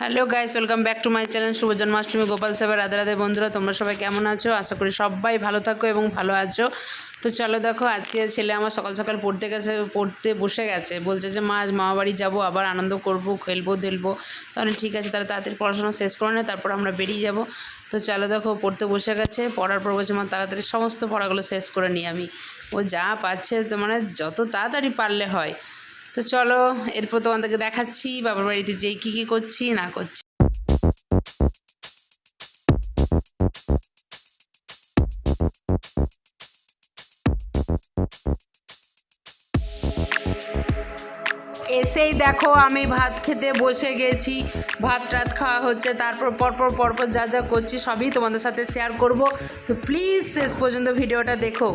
Hello guys, welcome back to my channel শুভ জন্মাষ্টমী গোপাল সেবা রাধে রাধে বন্ধুরা, তোমরা সবাই কেমন আছো? আশা করি সবাই ভালো থাকো এবং ভালো আছো। তো চলো দেখো, আজকে ছেলে আমার সকাল সকাল পড়তে গেছে, পড়তে বসে গেছে। বলছে যে, মা, আজ মামা বাড়ি যাব, আবার আনন্দ করব, খেলব, দেলবো। তাহলে ঠিক আছে, তাহলে তাড়াতাড়ি পড়াশোনা শেষ করে নে, তারপর আমরা বেরিয়ে যাব। তো চলো দেখো, পড়তে বসে গেছে, পড়ার পর বলছে, মা, তাড়াতাড়ি সমস্ত পড়াগুলো শেষ করে নিই আমি। ও যা পাচ্ছে তো মানে যত তাড়াতাড়ি পারলে হয়। তো চলো, এরপর তোমাদেরকে দেখাচ্ছি বাবার বাড়িতে যেই কী কী করছি, না করছি। এসেই দেখো আমি ভাত খেতে বসে গেছি। ভাত টাত খাওয়া হচ্ছে, তারপর পরপর পরপর যা যা করছি সবই তোমাদের সাথে শেয়ার করব। তো প্লিজ শেষ পর্যন্ত ভিডিওটা দেখো।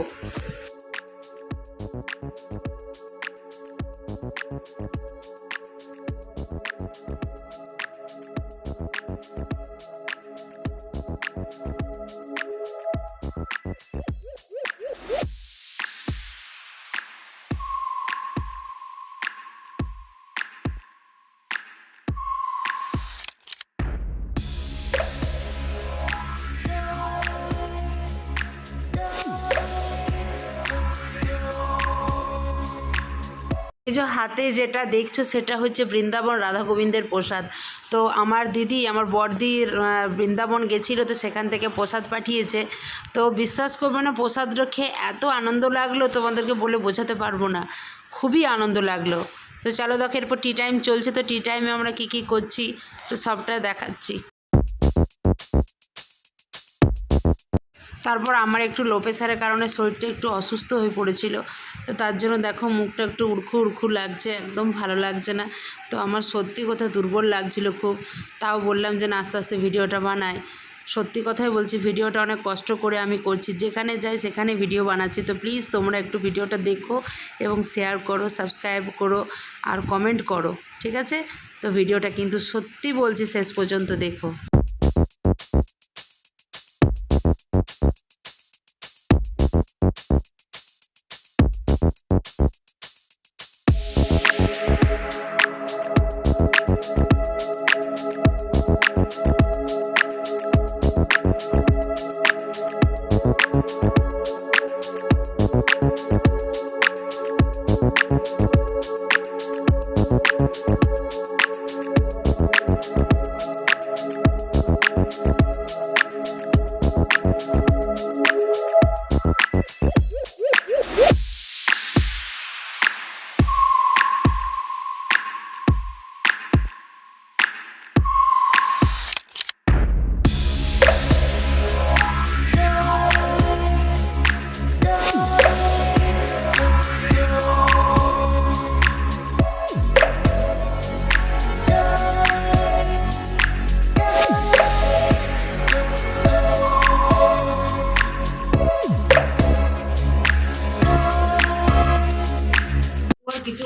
Thank you. যে হাতে যেটা দেখছ সেটা হচ্ছে বৃন্দাবন রাধা গোবিন্দের প্রসাদ। তো আমার দিদি, আমার বড়দির বৃন্দাবন গেছিল তো সেখান থেকে প্রসাদ পাঠিয়েছে। তো বিশ্বাস করবে না প্রসাদটা খেয়ে এত আনন্দ লাগল, তোমাদেরকে বলে বোঝাতে পারব না। খুবই আনন্দ লাগল। তো চলো দেখো, এরপর টি টাইম চলছে, তো টি টাইমে আমরা কী কী করছি, তো সবটা দেখাচ্ছি। তারপর আমার একটু লো প্রেশারের কারণে শরীরটা একটু অসুস্থ হয়ে পড়েছিল। তো তার জন্য দেখো মুখটা একটু উড়খু উড়খু লাগছে, একদম ভালো লাগছে না। তো আমার সত্যি কথা দুর্বল লাগছিল খুব। তাও বললাম যে না, আস্তে আস্তে ভিডিওটা বানাই। সত্যি কথাই বলছি, ভিডিওটা অনেক কষ্ট করে আমি করছি। যেখানে যাই সেখানে ভিডিও বানাচ্ছি। তো প্লিজ তোমরা একটু ভিডিওটা দেখো এবং শেয়ার করো সাবস্ক্রাইব করো আর কমেন্ট করো, ঠিক আছে? তো ভিডিওটা কিন্তু সত্যি বলছি শেষ পর্যন্ত দেখো। Thank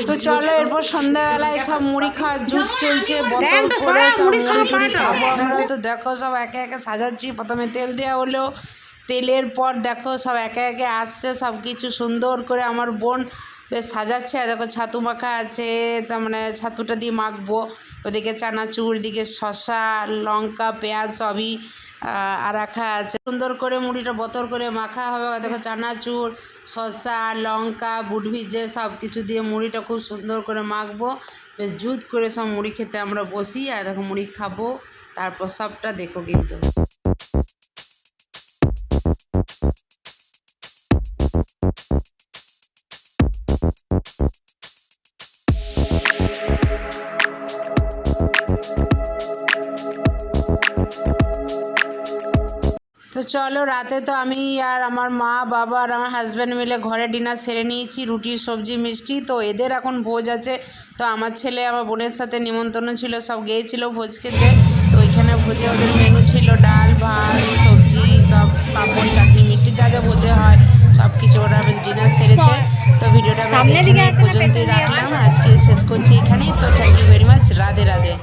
তো চলো এরপর সন্ধ্যাবেলায় সব মুড়ি খাওয়ার জুট চলছে আমরা তো দেখো সব একে একে সাজাচ্ছি। প্রথমে তেল দেওয়া হলো। তেলের পর দেখো সব একে একে আসছে। সব কিছু সুন্দর করে আমার বোন বেশ সাজাচ্ছে। আর দেখো ছাতু মাখা আছে। তার মানে ছাতুটা দিয়ে মাখবো। ওদিকে চানাচুর এদিকে শসা লঙ্কা পেঁয়াজ সবই রাখা আছে। সুন্দর করে মুড়িটা বতর করে মাখা হবে। দেখো চানাচুর, শসা, লঙ্কা বুট ভিজে সব কিছু দিয়ে মুড়িটা খুব সুন্দর করে মাখবো। বেশ জুত করে সব মুড়ি খেতে আমরা বসি। আর দেখো মুড়ি খাব। তারপর সবটা দেখো কিন্তু। তো চলো রাতে তো আমি আর আমার মা বাবা আর আমার হাজব্যান্ড মিলে ঘরে ডিনার সেরে নিয়েছি রুটি সবজি মিষ্টি। তো এদের এখন ভোজ আছে। তো আমার ছেলে আমার বোনের সাথে নিমন্ত্রণ ছিল সব গিয়েছিল ভোজ খেতে। তো ওইখানে ভোজে ওদের মেনু ছিল ডাল ভাত সবজি সব পাঁপড় চাটনি মিষ্টি যা যা ভোজে হয় সব কিছু ওরা বেশ ডিনার সেরেছে। তো ভিডিওটা পর্যন্তই রাখলাম। আজকে শেষ করছি এখানেই। তো thank you very much Radhe Radhe.